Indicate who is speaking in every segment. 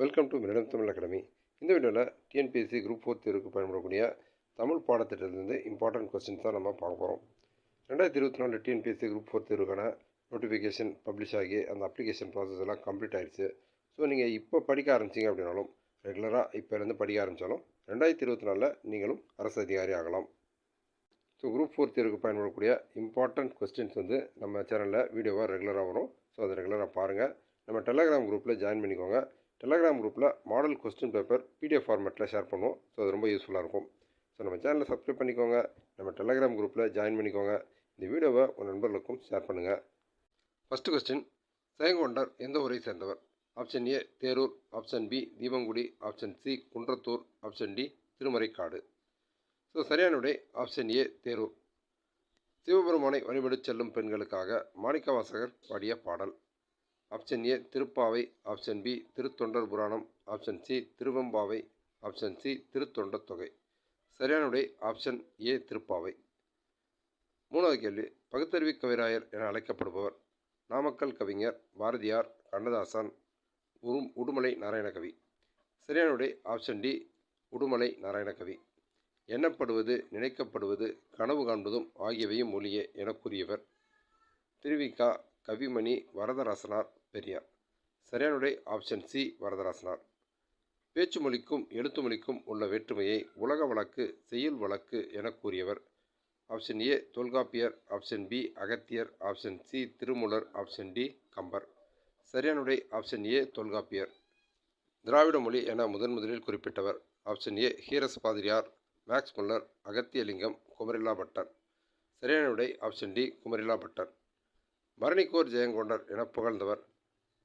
Speaker 1: Welcome to மிரடம் Tamil academy. இந்த வீடியோவில் T N P S C group four தேர்வுக்கு பயன்படக்கூடிய தமிழ் பாடத்திட்டத்திலிருந்து இம்பார்ட்டன்ட் கொஸ்டின்ஸ் தான் நம்ம பார்க்க போகிறோம் ரெண்டாயிரத்தி இருபத்தி நாலு T N P S C group four தேர்வுக்கான நோட்டிஃபிகேஷன் பப்ளிஷ் ஆகி அந்த அப்ளிகேஷன் ப்ராசஸ் எல்லாம் கம்ப்ளீட் ஆயிடுச்சு. ஸோ நீங்கள் இப்போ படிக்க ஆரம்பிச்சிங்க அப்படின்னாலும் ரெகுலராக இப்போலேருந்து படிக்க ஆரம்பித்தாலும் ரெண்டாயிரத்தி இருபத்தி நாலில் நீங்களும் அரசு அதிகாரி ஆகலாம். ஸோ குரூப் ஃபோர் தேர்வுக்கு பயன்படக்கூடிய இம்பார்ட்டன்ட் கொஸ்டின்ஸ் வந்து நம்ம சேனலில் வீடியோவாக ரெகுலராக வரும். ஸோ அதை ரெகுலராக பாருங்கள் நம்ம டெலகிராம் குரூப்பில் ஜாயின் பண்ணிக்கோங்க. டெலகிராம் குரூப்பில் model question paper P D F ஃபார்மேட்டில் ஷேர் பண்ணுவோம். ஸோ அது ரொம்ப யூஸ்ஃபுல்லாக இருக்கும். ஸோ நம்ம சேனலை சப்ஸ்கிரைப் பண்ணிக்கோங்க. நம்ம டெலகிராம் குரூப்பில் ஜாயின் பண்ணிக்கோங்க. இந்த வீடியோவை உங்கள் நண்பர்களுக்கும் ஷேர் பண்ணுங்கள் ஃபஸ்ட்டு கொஸ்டின் சேங்கொண்டர் எந்த ஊரை சேர்ந்தவர்? Option A Therur. Option B Deepangudi option C Kundrathur. Option D Thirumaraikadu. So சரியான விடை ஆப்ஷன் ஏ தேரூர். சிவபெருமானை வழிபடு செல்லும் பெண்களுக்காக மாணிக்கவாசகர் பாடிய பாடல். Option A Thiruppavai option B Thiruthondar Puranam option C Thiruvempavai option C Thiruthondar Thogai. சரியான விடை ஆப்ஷன் ஏ திருப்பாவை. மூணாவது கேள்வி பகுத்தறிவி கவிராயர் என அழைக்கப்படுபவர் நாமக்கல் கவிஞர் பாரதியார் கண்ணதாசன் உரும் உடுமலை நாராயணகவி சரியான விடை ஆப்ஷன் டி உடுமலை நாராயணகவி எண்ணப்படுவது நினைக்கப்படுவது கனவு காண்பதும் ஆகியவையும் மொழியே என கூறியவர் திருவிகா கவிமணி வரதராசனார் பெரியார். சரியான விடை ஆப்ஷன் சி வரதராசனார். பேச்சு மொழிக்கும் எழுத்து மொழிக்கும் உள்ள வேற்றுமையை உலக வழக்கு செய்யுள் வழக்கு என கூறியவர். Option A Tholkappiyar. Option B Agathiyar. Option C Thirumoolar. Option D Kambar. சரியான விடை ஆப்ஷன் ஏ தொல்காப்பியர். திராவிட மொழி என முதன் முதலில் குறிப்பிட்டவர். ஆப்ஷன் ஏ ஹீரஸ் பாதிரியார் மேக்ஸ் முல்லர் அகத்தியலிங்கம். குமரில்லா பட்டர். சரியான விடை ஆப்ஷன் டி குமரில்லா பட்டர். மரணிக்கோர் ஜெயங்கொண்டர் என புகழ்ந்தவர்.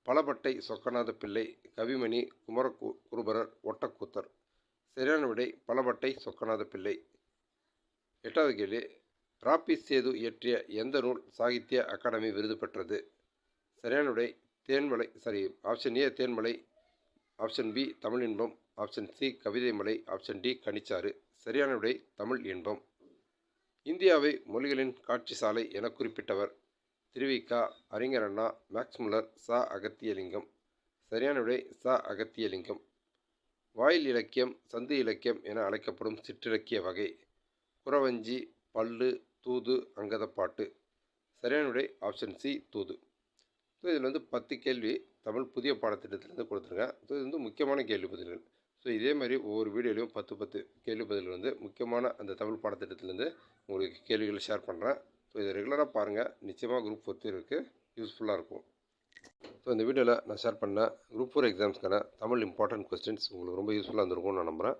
Speaker 1: பலபட்டை சொக்கநாத பிள்ளை கவிமணி குமர குருபரர் ஒட்டக்கூத்தர். சரியான விடை பலபட்டை சொக்கநாத பிள்ளை. எட்டாவது கேள்வி. ராப்பி சேது இயற்றிய எந்த நூல் சாகித்ய அகாடமி விருது பெற்றது? சரியான விடை Thenmalai sorry option A Thenmalai option B Tamil Inbam option C கவிதை மலை ஆப்ஷன் டி கனிச்சாறு. சரியான விடை தமிழ் இன்பம். இந்தியாவை மொழிகளின் காட்சி சாலை என குறிப்பிட்டவர் திருவிக்கா அறிஞர் அண்ணா மேக்ஸ் முல்லர் சா. அகத்தியலிங்கம். சரியான விடை சா. அகத்தியலிங்கம். வாயில் இலக்கியம் சந்து இலக்கியம் என அழைக்கப்படும் சிற்றிலக்கிய வகை. குறவஞ்சி பல்லு தூது அங்கதப்பாட்டு. சரியான விடை ஆப்ஷன் சி தூது. ஸோ இதில் வந்து பத்து கேள்வி தமிழ் புதிய பாடத்திட்டத்திலேருந்து கொடுத்துருங்க ஸோ இது வந்து முக்கியமான கேள்வி பதில்கள். ஸோ இதே மாதிரி ஒவ்வொரு வீடியோலையும் பத்து பத்து கேள்வி பதில்கள் வந்து முக்கியமான அந்த தமிழ் பாடத்திட்டத்திலேருந்து உங்களுக்கு கேள்விகளை ஷேர் பண்ணுறேன் ஸோ இதை ரெகுலராக பாருங்கள் நிச்சயமாக குரூப் ஃபோர் தேர்வுக்கு யூஸ்ஃபுல்லாக இருக்கும். ஸோ இந்த வீடியோவில் நான் ஷேர் பண்ண குரூப் ஃபோர் எக்ஸாம்ஸ்க்கான தமிழ் இம்பார்ட்டன்ட் கொஸ்டின்ஸ் உங்களுக்கு ரொம்ப யூஸ்ஃபுல்லாக இருந்திருக்கும்னு நான் நம்புகிறேன்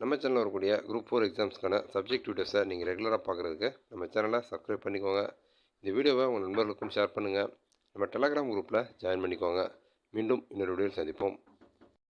Speaker 1: நம்ம சேனலில் வரக்கூடிய குரூப் ஃபோர் எக்ஸாம்ஸ்க்கான சப்ஜெக்ட் வீடியோஸை நீங்கள் ரெகுலராக பார்க்குறதுக்கு நம்ம சேனலை சப்ஸ்கிரைப் பண்ணிக்கோங்க. இந்த வீடியோவை உங்கள் நண்பர்களுக்கும் ஷேர் பண்ணுங்கள் நம்ம டெலகிராம் குரூப்பில் ஜாயின் பண்ணிக்கோங்க. மீண்டும் இன்னொரு வீடியோவில் சந்திப்போம்.